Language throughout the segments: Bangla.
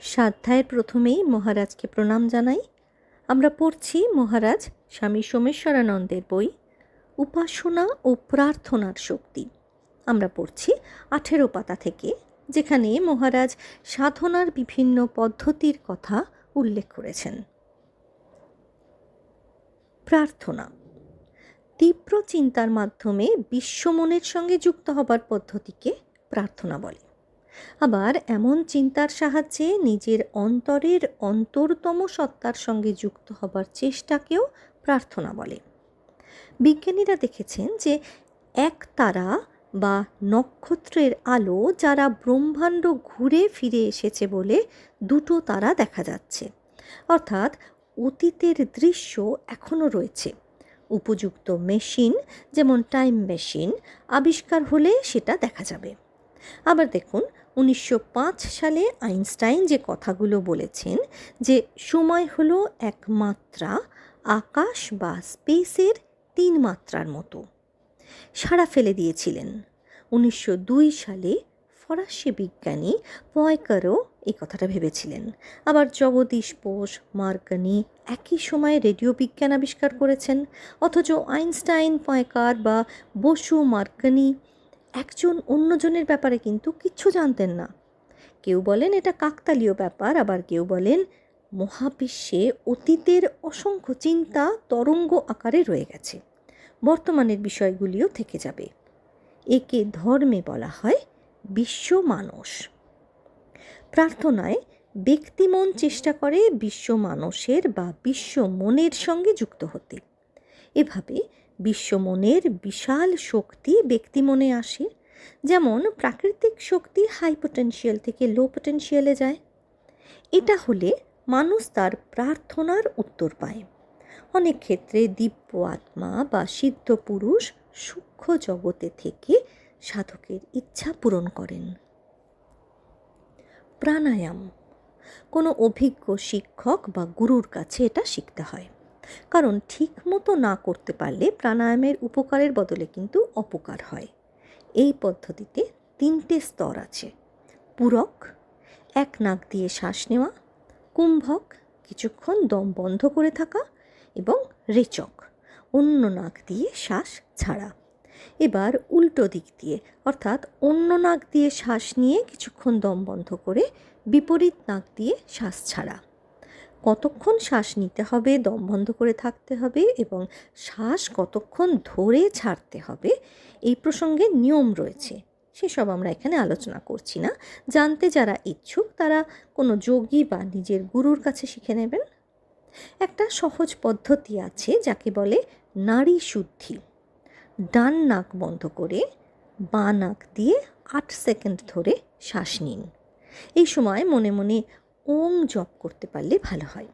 সাধ্যায়ের প্রথমেই মহারাজকে প্রণাম জানাই। আমরা পড়ছি মহারাজ স্বামী সোমেশ্বরানন্দের বই, উপাসনা ও প্রার্থনার শক্তি। আমরা পড়ছি আঠেরো পাতা থেকে, যেখানে মহারাজ সাধনার বিভিন্ন পদ্ধতির কথা উল্লেখ করেছেন। প্রার্থনা। তীব্র চিন্তার মাধ্যমে বিশ্বমনের সঙ্গে যুক্ত হবার পদ্ধতিকে প্রার্থনা বলে। আবার এমন চিন্তার সাহায্যে নিজের অন্তরের অন্তরতম সত্তার সঙ্গে যুক্ত হবার চেষ্টাকেও প্রার্থনা বলে। বিজ্ঞানীরা দেখেছেন যে এক তারা বা নক্ষত্রের আলো যারা ব্রহ্মাণ্ড ঘুরে ফিরে এসেছে বলে দুটো তারা দেখা যাচ্ছে। অর্থাৎ অতীতের দৃশ্য এখনও রয়েছে। উপযুক্ত মেশিন যেমন টাইম মেশিন আবিষ্কার হলে সেটা দেখা যাবে। আবার দেখুন, উনিশশো পাঁচ সালে আইনস্টাইন যে কথাগুলো বলেছেন যে সময় হলো এক মাত্রা, আকাশ বা স্পেসের তিন মাত্রার মতো। সাড়া ফেলে দিয়েছিলেন। উনিশশো দুই সালে ফরাসি বিজ্ঞানী পয়কারও এই কথাটা ভেবেছিলেন। আবার জগদীশ বোস, মার্কানি একই সময়ে রেডিও বিজ্ঞান আবিষ্কার করেছেন। অথচ আইনস্টাইন, পয়কার বা বসু, মার্কানি একজন অন্যজনের ব্যাপারে কিন্তু কিচ্ছু জানতেন না। কেউ বলেন এটা কাকতালীয় ব্যাপার, আবার কেউ বলেন মহাবিশ্বে অতীতের অসংখ্য চিন্তা তরঙ্গ আকারে রয়ে গেছে। বর্তমানের বিষয়গুলিও থেকে যাবে। একে ধর্মে বলা হয় বিশ্ব মানুষ প্রার্থনায় ব্যক্তিমন চেষ্টা করে বিশ্ব মানুষের বা বিশ্ব মনের সঙ্গে যুক্ত হতে। এভাবে বিশ্বমনের বিশাল শক্তি ব্যক্তিমনে আসে, যেমন প্রাকৃতিক শক্তি হাই পোটেনশিয়াল থেকে লো পোটেনশিয়ালে যায়। এটা হলে মানুষ তার প্রার্থনার উত্তর পায়। অনেক ক্ষেত্রে দিব্য আত্মা বা সিদ্ধ পুরুষ সূক্ষ্ম জগতে থেকে সাধকের ইচ্ছা পূরণ করেন। প্রাণায়াম। কোনো অভিজ্ঞ শিক্ষক বা গুরুর কাছে এটা শিখতে হয়। কারণ ঠিক মতো না করতে পারলে প্রাণায়ামের উপকারের বদলে কিন্তু অপকার হয়। এই পদ্ধতিতে তিনটে স্তর আছে। পূরক, এক নাক দিয়ে শ্বাস নেওয়া, কুম্ভক, কিছুক্ষণ দম বন্ধ করে থাকা এবং রেচক, অন্য নাক দিয়ে শ্বাস ছাড়া। এবার উল্টো দিক দিয়ে, অর্থাৎ অন্য নাক দিয়ে শ্বাস নিয়ে কিছুক্ষণ দম বন্ধ করে বিপরীত নাক দিয়ে শ্বাস ছাড়া। কতক্ষণ শ্বাস নিতে হবে, দম বন্ধ করে থাকতে হবে এবং শ্বাস কতক্ষণ ধরে ছাড়তে হবে, এই প্রসঙ্গে নিয়ম রয়েছে। সেসব আমরা এখানে আলোচনা করছি না। জানতে যারা ইচ্ছুক, তারা কোনো যোগী বা নিজের গুরুর কাছে শিখে নেবেন। একটা সহজ পদ্ধতি আছে যাকে বলে নারী শুদ্ধি। ডান নাক বন্ধ করে বা নাক দিয়ে আট সেকেন্ড ধরে শ্বাস নিন। এই সময় মনে মনে ওং জপ করতে পারলে ভালো হয়।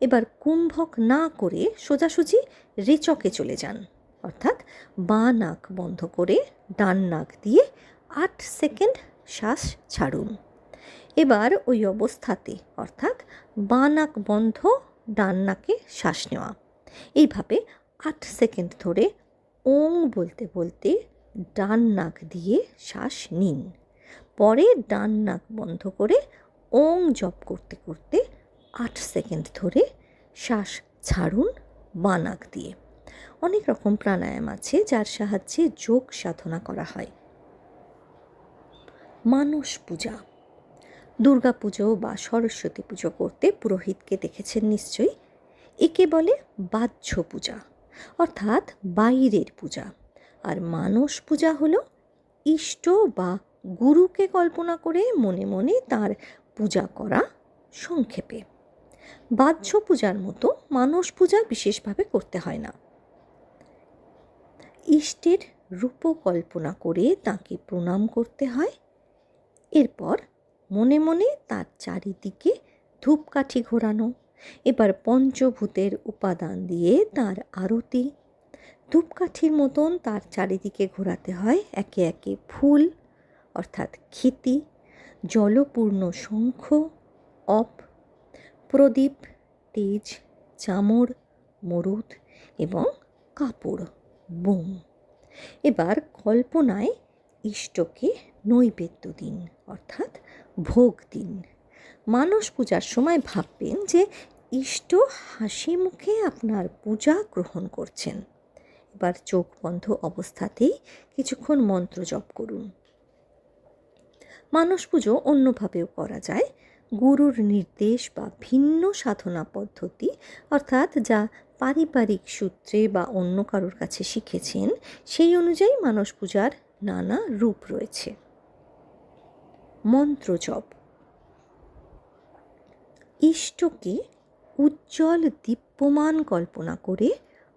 এবার কুম্ভক না করে সোজাসুজি রেচকে চলে যান। অর্থাৎ বাঁ নাক বন্ধ করে ডান নাক দিয়ে আট সেকেন্ড শ্বাস ছাড়ুন। এবার ওই অবস্থাতে, অর্থাৎ বাঁ নাক বন্ধ, ডান নাকে শ্বাস নেওয়া। এইভাবে আট সেকেন্ড ধরে ওং বলতে বলতে ডান নাক দিয়ে শ্বাস নিন। পরে ডান নাক বন্ধ করে ওং জপ করতে করতে আট সেকেন্ড ধরে শ্বাস ছাড়ুন বানাক দিয়ে। অনেক রকম প্রাণায়াম আছে যার সাহায্যে যোগ সাধনা করা হয়। মানস পূজা। দুর্গা পুজো বা সরস্বতী পুজো করতে পুরোহিতকে দেখেছেন নিশ্চয়ই। একে বলে বাহ্য পূজা, অর্থাৎ বাইরের পূজা। আর মানস পূজা হলো ইষ্ট বা গুরুকে কল্পনা করে মনে মনে তার পূজা করা সংক্ষেপে। বাহ্য পূজার মতো মানস পূজা বিশেষভাবে করতে হয় না। ইষ্টের রূপকল্পনা করে তাকে প্রণাম করতে হয়। এরপর মনে মনে তার চারিদিকে ধূপকাঠি ঘোরানো, এবার পঞ্চভূতের উপাদান দিয়ে তার আরতি। ধূপকাঠির মতন তার চারিদিকে ঘোরাতে হয় একে একে ফুল, অর্থাৎ ক্ষিতি জলপূর্ণ শঙ্খ, অপ, প্রদীপ, তেজ, চামর, মরুদ এবং কাপড়, বোম। এবার কল্পনায় ইষ্টকে নৈবেদ্য দিন, অর্থাৎ ভোগ দিন। মানস পূজার সময় ভাববেন যে ইষ্ট হাসি মুখে আপনার পূজা গ্রহণ করছেন। এবার চোখ বন্ধ অবস্থাতেই কিছুক্ষণ মন্ত্র জপ করুন। মানস পুজো অন্যভাবেও করা যায়। গুরুর নির্দেশ বা ভিন্ন সাধনা পদ্ধতি, অর্থাৎ যা পারিবারিক সূত্রে বা অন্য কারোর কাছে শিখেছেন, সেই অনুযায়ী মানস পূজার নানা রূপ রয়েছে। মন্ত্র জপ। ইষ্টকে উজ্জ্বল দীপ্যমান কল্পনা করে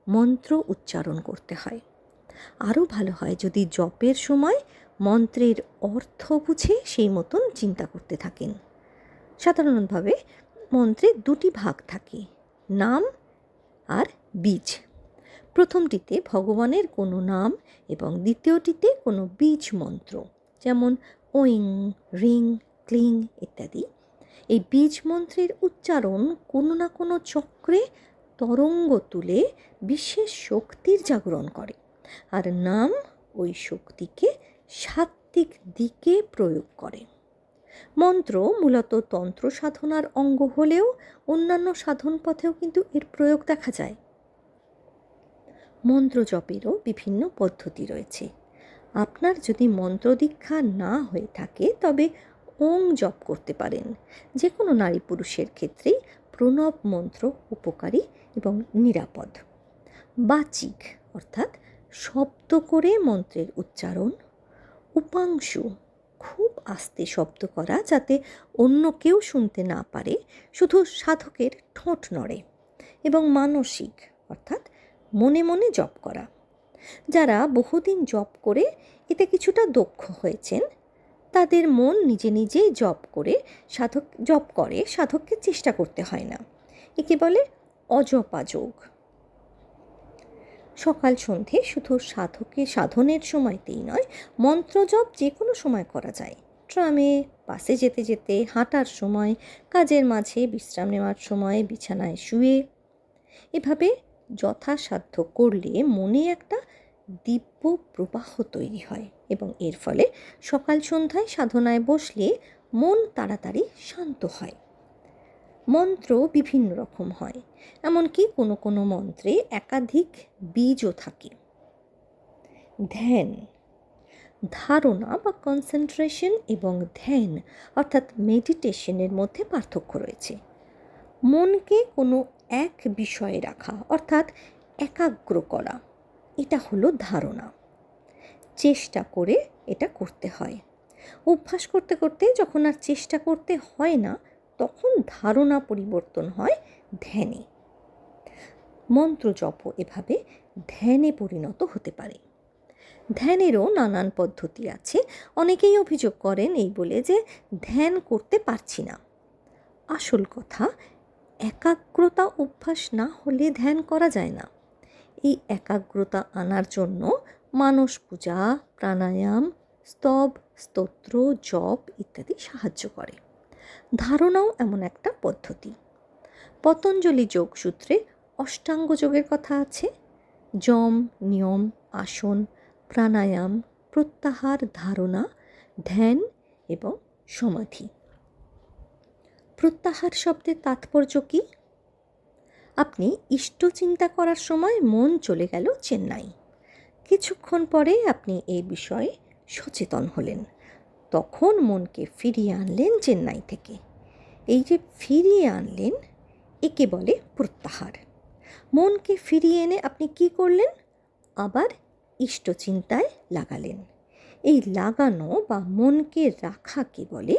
মন্ত্র উচ্চারণ করতে হয়। আরও ভালো হয় যদি জপের সময় মন্ত্রের অর্থ বুঝে সেই মতন চিন্তা করতে থাকেন। সাধারণভাবে মন্ত্রে দুটি ভাগ থাকে, নাম আর বীজ। প্রথমটিতে ভগবানের কোনো নাম এবং দ্বিতীয়টিতে কোনো বীজ মন্ত্র, যেমন ওইং রিং, ক্লিং ইত্যাদি। এই বীজ মন্ত্রের উচ্চারণ কোনো না কোনো চক্রে তরঙ্গ তুলে বিশেষ শক্তির জাগরণ করে, আর নাম ওই শক্তিকে সাত্ত্বিক দিকে প্রয়োগ করে। মন্ত্র মূলত তন্ত্র সাধনার অঙ্গ হলেও অন্যান্য সাধন পথেও কিন্তু এর প্রয়োগ দেখা যায়। মন্ত্র জপেরও বিভিন্ন পদ্ধতি রয়েছে। আপনার যদি মন্ত্র দীক্ষা না হয়ে থাকে, তবে ওং জপ করতে পারেন। যে কোনো নারী পুরুষের ক্ষেত্রেই প্রণব মন্ত্র উপকারী এবং নিরাপদ। বাচিক অর্থাৎ শব্দ করে মন্ত্রের উচ্চারণ উপাংশু। খুব আস্তে শব্দ করা যাতে অন্য কেউ শুনতে না পারে, শুধু সাধকের ঠোঁট নড়ে এবং মানসিক, অর্থাৎ মনে মনে জপ করা। যারা বহুদিন জপ করে এতে কিছুটা দক্ষ হয়েছেন, তাদের মন নিজে নিজেই জপ করে সাধক, জপ করে সাধককে চেষ্টা করতে হয় না। একে বলে অজপা যোগ সকাল সন্ধে শুধু সাধকে সাধনের সময়তেই নয়, মন্ত্রজপ যে কোনো সময় করা যায়। ট্রামে, বাসে যেতে যেতে, হাঁটার সময়, কাজের মাঝে বিশ্রাম নেওয়ার সময়, বিছানায় শুয়ে। এভাবে যথাসাধ্য করলে মনে একটা দিব্য প্রবাহ তৈরি হয় এবং এর ফলে সকাল সন্ধ্যায় সাধনায় বসলে মন তাড়াতাড়ি শান্ত হয়। মন্ত্র বিভিন্ন রকম হয়, এমনকি কোনো কোনো মন্ত্রে একাধিক বীজও থাকে। ধ্যান, ধারণা বা কনসেন্ট্রেশন এবং ধ্যান অর্থাৎ মেডিটেশনের মধ্যে পার্থক্য রয়েছে। মনকে কোনো এক বিষয়ে রাখা অর্থাৎ একাগ্র করা, এটা হলো ধারণা। চেষ্টা করে এটা করতে হয়। অভ্যাস করতে করতে যখন আর চেষ্টা করতে হয় না তখন ধারণা পরিবর্তন হয় ধ্যানে। মন্ত্র জপ এভাবে ধ্যানে পরিণত হতে পারে। ধ্যানেরও নানান পদ্ধতি আছে। অনেকেই অভিযোগ করেন এই বলে যে ধ্যান করতে পারছি না। আসল কথা, একাগ্রতা অভ্যাস না হলে ধ্যান করা যায় না। এই একাগ্রতা আনার জন্য মানস পূজা, প্রাণায়াম, স্তব, স্তোত্র, জপ ইত্যাদি সাহায্য করে। ধারণাও এমন একটা পদ্ধতি। পতঞ্জলি যোগসূত্রে অষ্টাঙ্গ যোগের কথা আছে। যম, নিয়ম, আসন, প্রাণায়াম, প্রত্যাহার ধারণা, ধ্যান এবং সমাধি। প্রত্যাহার শব্দের তাৎপর্য কী? আপনি ইষ্ট চিন্তা করার সময় মন চলে গেল চেন্নাই। কিছুক্ষণ পরে আপনি এই বিষয়ে সচেতন হলেন। তখন মনকে ফিরিয়ে আনলেন চেন্নাই থেকে। এই যে ফিরিয়ে আনলেন, একে বলে প্রত্যাহার। মনকে ফিরিয়ে এনে আপনি কি করলেন? আবার ইষ্টচিন্তায় লাগালেন। এই লাগানো বা মনকে রাখাকে বলে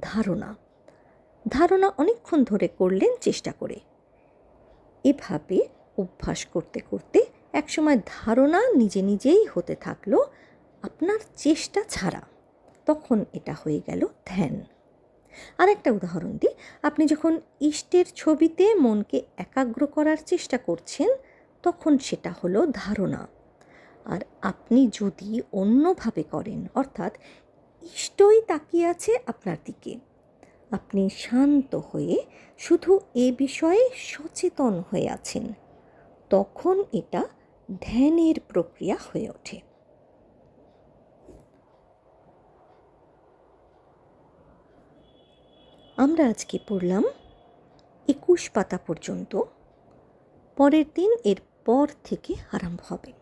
ধারণা। ধারণা অনেকক্ষণ ধরে করলেন চেষ্টা করে। এভাবে অভ্যাস করতে করতে একসময় ধারণা নিজে নিজেই হতে থাকল আপনার চেষ্টা ছাড়া। তখন এটা হয়ে গেল ধ্যান। আর একটা উদাহরণ দিই। আপনি যখন ইষ্টের ছবিতে মনকে একাগ্র করার চেষ্টা করছেন, তখন সেটা হলো ধারণা। আর আপনি যদি অন্যভাবে করেন, অর্থাৎ ইষ্টই তাকিয়ে আছে আপনার দিকে, আপনি শান্ত হয়ে শুধু এ বিষয়ে সচেতন হয়ে আছেন, তখন এটা ধ্যানের প্রক্রিয়া হয়ে ওঠে। আমরা আজকে পড়লাম একুশ পাতা পর্যন্ত। পরের দিন এর পর থেকে আরম্ভ হবে।